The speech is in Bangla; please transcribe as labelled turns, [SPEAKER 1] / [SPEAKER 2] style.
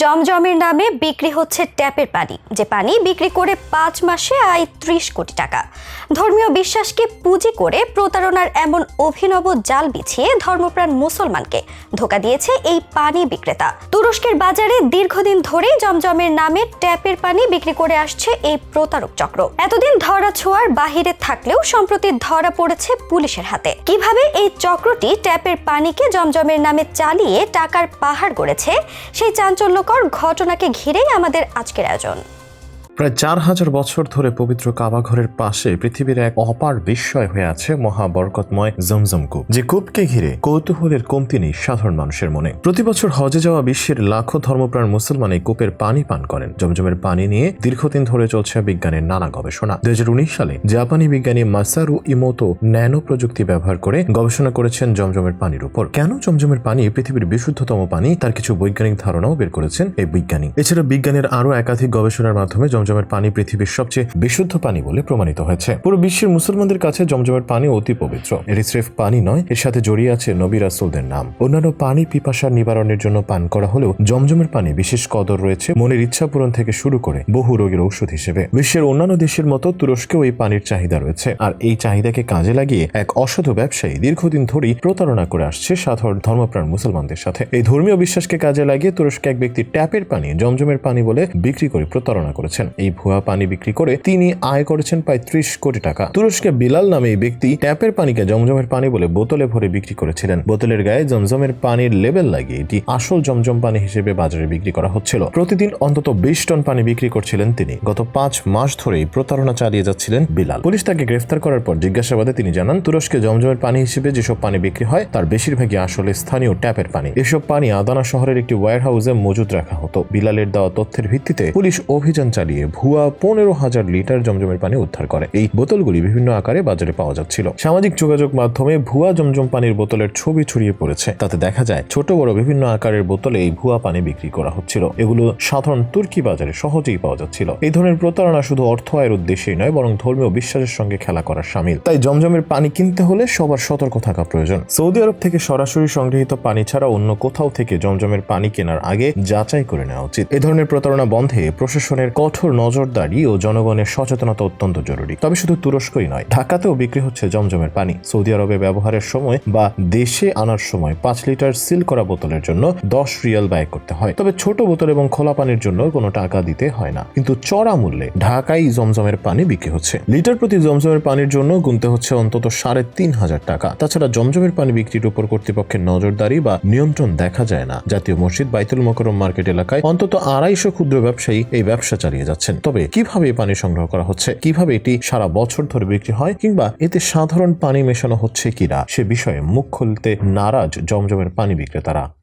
[SPEAKER 1] জমজমের নামে বিক্রি হচ্ছে ট্যাপের পানি। যে পানি বিক্রি করে পাঁচ মাসে আয় ত্রিশ কোটি টাকা। ধর্মীয় বিশ্বাসকে পুঁজি করে প্রতারণার এমন অভিনব জাল বিছিয়ে ধর্মপ্রাণ মুসলমানকে ধোকা দিয়েছে এই পানি বিক্রেতা। তুরস্কের বাজারে দীর্ঘদিন ধরেই জমজমের নামে ট্যাপের পানি বিক্রি করে আসছে এই প্রতারক চক্র। এতদিন ধরা ছোঁয়ার বাহিরে থাকলেও সম্প্রতি ধরা পড়েছে পুলিশের হাতে। কীভাবে এই চক্রটি ট্যাপের পানিকে জমজমের নামে চালিয়ে টাকার পাহাড় গড়েছে, সেই চাঞ্চল্যকর ঘটনাকে ঘিরেই আমাদের আজকের আয়োজন।
[SPEAKER 2] প্রায় চার হাজার বছর ধরে পবিত্র কাবাঘরের পাশে পৃথিবীর এক অপার বিস্ময় হয়ে আছে মহাবরকতময় জমজম কূপ যে কূপকে ঘিরে কৌতূহলের কমতি নেই সাধারণ মানুষের মনে। প্রতি বছর হজে যাওয়া বিশ্বের লাখো ধর্মপ্রাণ মুসলমান এই কূপের পানি পান করেন। জমজমের পানি নিয়ে দীর্ঘদিন ধরে চলছে বিজ্ঞানের নানা গবেষণা। দুই হাজার উনিশ সালে জাপানি বিজ্ঞানী মাসারু ইমোতো ন্যানো প্রযুক্তি ব্যবহার করে গবেষণা করেছেন জমজমের পানির উপর। কেন জমজমের পানি পৃথিবীর বিশুদ্ধতম পানি? তার কিছু বৈজ্ঞানিক ধারণাও বের করেছেন এই বিজ্ঞানী। এছাড়া বিজ্ঞানের আরও একাধিক গবেষণার মাধ্যমে জমজমের পানি পৃথিবীর সবচেয়ে বিশুদ্ধ পানি বলে প্রমাণিত হয়েছে। পুরো বিশ্বের মুসলমানদের কাছে জমজমের পানি অতি পবিত্র। এটি স্রেফ পানি নয়, এর সাথে জড়িয়ে আছে নবী রাসুলদের নাম। অন্যান্য পানি পিপাসার নিবারণের জন্য পান করা হলেও জমজমের পানি বিশেষ কদর রয়েছে মনের ইচ্ছা পূরণ থেকে শুরু করে বহু রোগের ঔষধ হিসেবে। বিশ্বের অন্যান্য দেশের মতো তুরস্কেও এই পানির চাহিদা রয়েছে। আর এই চাহিদাকে কাজে লাগিয়ে এক অসাধু ব্যবসায়ী দীর্ঘদিন ধরেই প্রতারণা করে আসছে সাধারণ ধর্মপ্রাণ মুসলমানদের সাথে। এই ধর্মীয় বিশ্বাসকে কাজে লাগিয়ে তুরস্কে এক ব্যক্তি ট্যাপের পানি জমজমের পানি বলে বিক্রি করে প্রতারণা করেছেন। এই ভুয়া পানি বিক্রি করে তিনি আয় করেছেন প্রায় ত্রিশ কোটি টাকা। তুরস্কে বিলাল নামে এই ব্যক্তি ট্যাপের পানিকে জমজমের পানি বলে বোতলে ভরে বিক্রি করেছিলেন। বোতলের গায়ে জমজমের পানির লেবেল লাগিয়ে এটি আসল জমজম পানি হিসেবে বাজারে বিক্রি করা হচ্ছিল। প্রতিদিন অন্তত বিশ টন পানি বিক্রি করছিলেন তিনি। গত পাঁচ মাস ধরেই প্রতারণা চালিয়ে যাচ্ছিলেন বিলাল। পুলিশ তাকে গ্রেফতার করার পর জিজ্ঞাসাবাদে তিনি জানান, তুরস্কে জমজমের পানি হিসেবে যেসব পানি বিক্রি হয়, তার বেশিরভাগই আসলে স্থানীয় ট্যাপের পানি। এসব পানি আদানা শহরের একটি ওয়্যার হাউসে মজুদ রাখা হতো। বিলালের দেওয়া তথ্যের ভিত্তিতে পুলিশ অভিযান চালিয়ে ভুয়া পনেরো হাজার লিটার জমজমের পানি উদ্ধার করে। এই বোতলগুলি বিভিন্ন আকারে বাজারে পাওয়া যাচ্ছিল। সামাজিক যোগাযোগ মাধ্যমে ভুয়া জমজম পানির বোতলের ছবি ছড়িয়ে পড়েছে। তাতে দেখা যায়, ছোট বড় বিভিন্ন আকারের বোতলে এই ভুয়া পানি বিক্রি করা হচ্ছিল। এগুলো সাধারণ তুর্কি বাজারে সহজেই পাওয়া যাচ্ছিল। এই ধরনের প্রতারণা শুধু অর্থ আয়ের উদ্দেশ্যেই নয়, বরং ধর্মীয় বিশ্বাসের সঙ্গে খেলা করার সামিল। তাই জমজমের পানি কিনতে হলে সবার সতর্ক থাকা প্রয়োজন। সৌদি আরব থেকে সরাসরি সংগৃহীত পানি ছাড়া অন্য কোথাও থেকে জমজমের পানি কেনার আগে যাচাই করে নেওয়া উচিত। এ ধরনের প্রতারণা বন্ধে প্রশাসনের কঠোর নজরদারি ও জনগণের সচেতনতা অত্যন্ত জরুরি। তবে শুধু তুরস্কই নয়, ঢাকাতেও বিক্রি হচ্ছে জমজমের পানি। সৌদি আরবে ব্যবহারের সময় বা দেশে আনার সময় পাঁচ লিটার সিল করা বোতলের জন্য দশ রিয়াল ব্যয় করতে হয়। তবে ছোট বোতল এবং খোলা পানির জন্য কোনো টাকা দিতে হয় না। কিন্তু চড়া মূল্যে ঢাকায় জমজমের পানি বিক্রি হচ্ছে। লিটার প্রতি জমজমের পানির জন্য গুনতে হচ্ছে অন্তত সাড়ে তিন হাজার টাকা। তাছাড়া জমজমের পানি বিক্রির উপর কর্তৃপক্ষের নজরদারি বা নিয়ন্ত্রণ দেখা যায় না। জাতীয় মসজিদ বাইতুল মকরম মার্কেট এলাকায় অন্তত আড়াইশো ক্ষুদ্র ব্যবসায়ী এই ব্যবসা চালিয়ে যাচ্ছেন তবে কীভাবে পানি সংগ্রহ করা হচ্ছে? কীভাবে এটি সারা বছর ধরে বিক্রি হয়? কিংবা এতে সাধারণ পানি মেশানো হচ্ছে কিনা? সে বিষয়ে মুখ খুলতে নারাজ জমজমের পানি বিক্রেতারা।